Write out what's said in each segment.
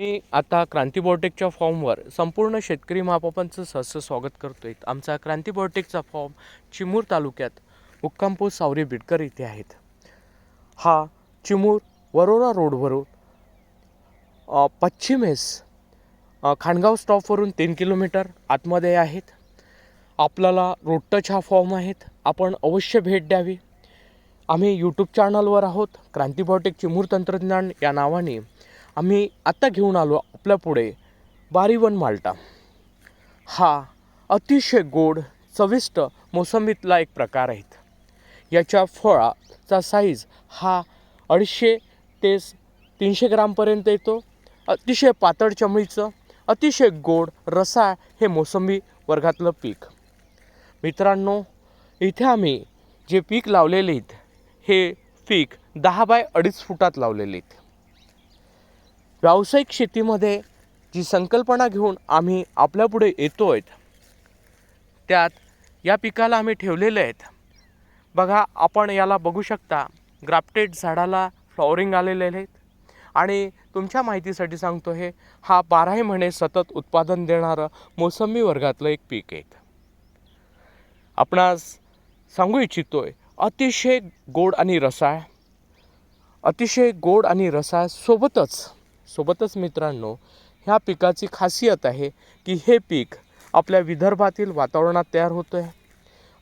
मी आता क्रांती बॉटेकच्या फॉर्मवर संपूर्ण शेतकरी मापापांचं सहर्ष स्वागत करतोय. आमचा क्रांती बॉटेकचा फॉर्म चिमूर तालुक्यात मुक्कामपूर सावरी बिडकर इथे आहेत. हा चिमूर वरोरा रोडवरून पश्चिमेस खाणगाव स्टॉपवरून तीन किलोमीटर आतमध्ये आहेत. आपल्याला रोड टच हा फॉर्म आहेत. आपण अवश्य भेट द्यावी. आम्ही यूट्यूब चॅनलवर आहोत. क्रांती बॉटेक चिमूर तंत्रज्ञान या नावाने आम्ही आत्ता घेऊन आलो आपल्यापुढे बारीवन माल्टा. हा अतिशय गोड चविष्ट मोसंबीतला एक प्रकार आहेत. याच्या फळाचा साईज हा अडीचशे ते तीनशे ग्रामपर्यंत येतो. अतिशय पातळ चमळीचं अतिशय गोड रसा हे मोसंबी वर्गातलं पीक. मित्रांनो इथे आम्ही जे पीक लावलेले आहेत हे पीक दहा बाय अडीच फुटात लावलेले आहेत. व्यावसायिक शेतीमध्ये जी संकल्पना घेऊन आम्ही आपल्यापुढे येतो आहेत त्यात या पिकाला आम्ही ठेवलेले आहेत. बघा आपण याला बघू शकता ग्राफ्टेड झाडाला फ्लॉवरिंग आलेले आहेत. आणि तुमच्या माहितीसाठी सांगतो हे हा बाराही महिने सतत उत्पादन देणारं मोसंबी वर्गातलं एक पीक आहे. आपणास सांगू इच्छितो आहे अतिशय गोड आणि रसाळ अतिशय गोड आणि रसाळ सोबतच सोबतच मित्रांनो ह्या पिकाची खासियत आहे की हे पीक आपल्या विदर्भातील वातावरणात तयार होतं आहे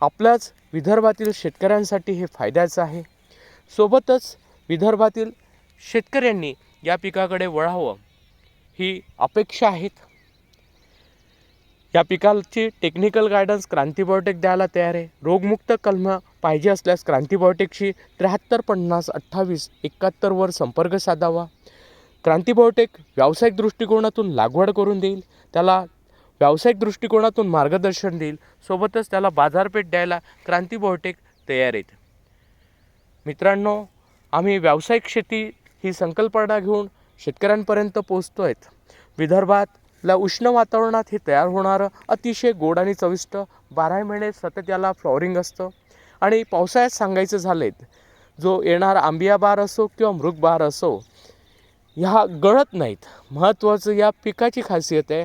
आपल्याच विदर्भातील शेतकऱ्यांसाठी हे फायद्याचं आहे. सोबतच विदर्भातील शेतकऱ्यांनी या पिकाकडे वळावं ही अपेक्षा आहेत. या पिकाची टेक्निकल गायडन्स क्रांतीबायोटिक द्यायला तयार आहे. रोगमुक्त कलम पाहिजे असल्यास क्रांतीबायोटिकशी त्र्याहत्तर पन्नास अठ्ठावीस एकाहत्तरवर संपर्क साधावा. क्रांती बायोटेक व्यावसायिक दृष्टिकोनातून लागवड करून देईल त्याला व्यावसायिक दृष्टिकोनातून मार्गदर्शन देईल सोबतच त्याला बाजारपेठ द्यायला क्रांती बायोटेक तयार आहेत. मित्रांनो आम्ही व्यावसायिक शेती ही संकल्पना घेऊन शेतकऱ्यांपर्यंत पोचतो आहेत विदर्भातल्या उष्ण वातावरणात हे तयार होणारं अतिशय गोड आणि चविष्ट बाराही महिने सतत याला फ्लॉवरिंग असतं. आणि पावसाळ्यात सांगायचं झालेत जो येणार आंबिया बार असो किंवा मृग बार असो ह्या गळत नाहीत. महत्त्वाचं या पिकाची खासियत आहे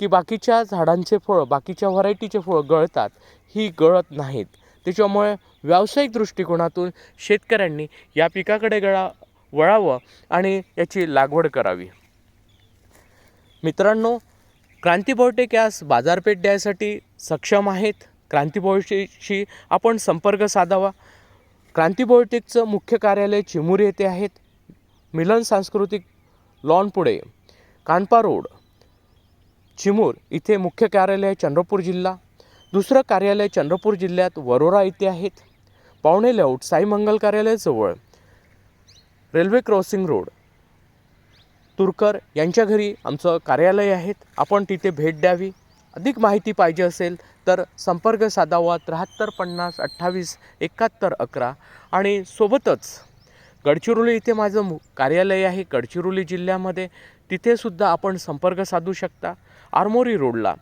की बाकीच्या झाडांचे फळं बाकीच्या व्हरायटीचे फळं गळतात ही गळत नाहीत. त्याच्यामुळे व्यावसायिक दृष्टिकोनातून शेतकऱ्यांनी या पिकाकडे गळा वळावं आणि याची लागवड करावी. मित्रांनो क्रांती यास बाजारपेठ द्यायसाठी सक्षम आहेत. क्रांती आपण संपर्क साधावा. क्रांती मुख्य कार्यालय चिमूर येथे आहेत मिलन सांस्कृतिक लॉन पुढे कानपा रोड चिमूर इथे मुख्य कार्यालय चंद्रपूर जिल्हा दुसरं कार्यालय चंद्रपूर जिल्ह्यात वरोरा इथे आहेत. पावणे लेआउट साईमंगल कार्यालयाजवळ रेल्वे क्रॉसिंग रोड. तुरकर यांच्या घरी आमचं कार्यालय आहेत. आपण तिथे भेट द्यावी. अधिक माहिती पाहिजे असेल तर संपर्क साधावा त्र्याहत्तर पन्नास अठ्ठावीस एकाहत्तर अकरा आणि सोबतच गडचिरोली इथे माझं मु कार्यालय आहे. गडचिरोली जिल्ह्यामध्ये तिथेसुद्धा आपण संपर्क साधू शकता. आरमोरी रोडला.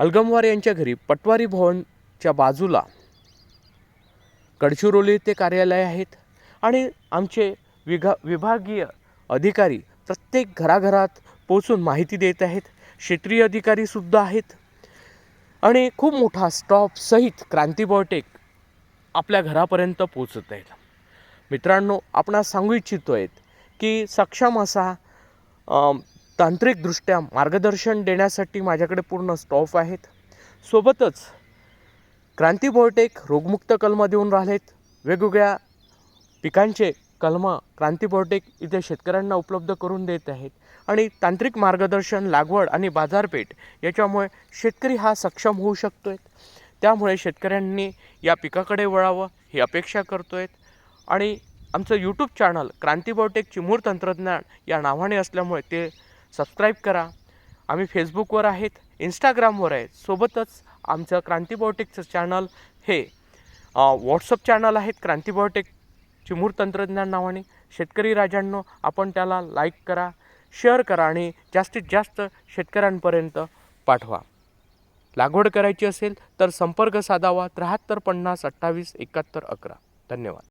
अलगमवार यांच्या घरी पटवारी भवनच्या बाजूला गडचिरोली इथे कार्यालय आहेत. आणि आमचे विघा विभागीय अधिकारी प्रत्येक घराघरात पोचून माहिती देत आहेत. क्षेत्रीय अधिकारीसुद्धा आहेत. आणि खूप मोठा स्टॉप सहित क्रांती बॉटेक आपल्या घरापर्यंत पोचत आहेत. मित्रांनो आपणास सांगू इच्छितो आहेत की सक्षम असा तांत्रिकदृष्ट्या मार्गदर्शन देण्यासाठी माझ्याकडे पूर्ण स्टॉफ आहेत. सोबतच क्रांती बोर्टेक रोगमुक्त कलम देऊन राहिलेत. वेगवेगळ्या पिकांचे कलम क्रांती बोर्टेक इथे शेतकऱ्यांना उपलब्ध करून देत आहेत. आणि तांत्रिक मार्गदर्शन लागवड आणि बाजारपेठ याच्यामुळे शेतकरी हा सक्षम होऊ शकतो आहे त्यामुळे शेतकऱ्यांनी या पिकाकडे वळावं ही अपेक्षा करतो आहेत आणि आमचं YouTube channel Kranti biotech Chimur तंत्रज्ञान या नावाने असल्यामुळे ते सबस्क्राईब करा. आम्ही फेसबुकवर आहेत इंस्टाग्रामवर आहेत. सोबतच आमचं क्रांती बायोटेकचं चॅनल हे व्हॉट्सअप चॅनल आहेत क्रांती बायोटेक चिमूर तंत्रज्ञान नावाने. शेतकरी राजांनो आपण त्याला लाईक करा शेअर करा आणि जास्तीत जास्त शेतकऱ्यांपर्यंत पाठवा. लागवड करायची असेल तर संपर्क साधावा त्र्याहत्तर पन्नास अठ्ठावीस एकाहत्तर अकरा. धन्यवाद.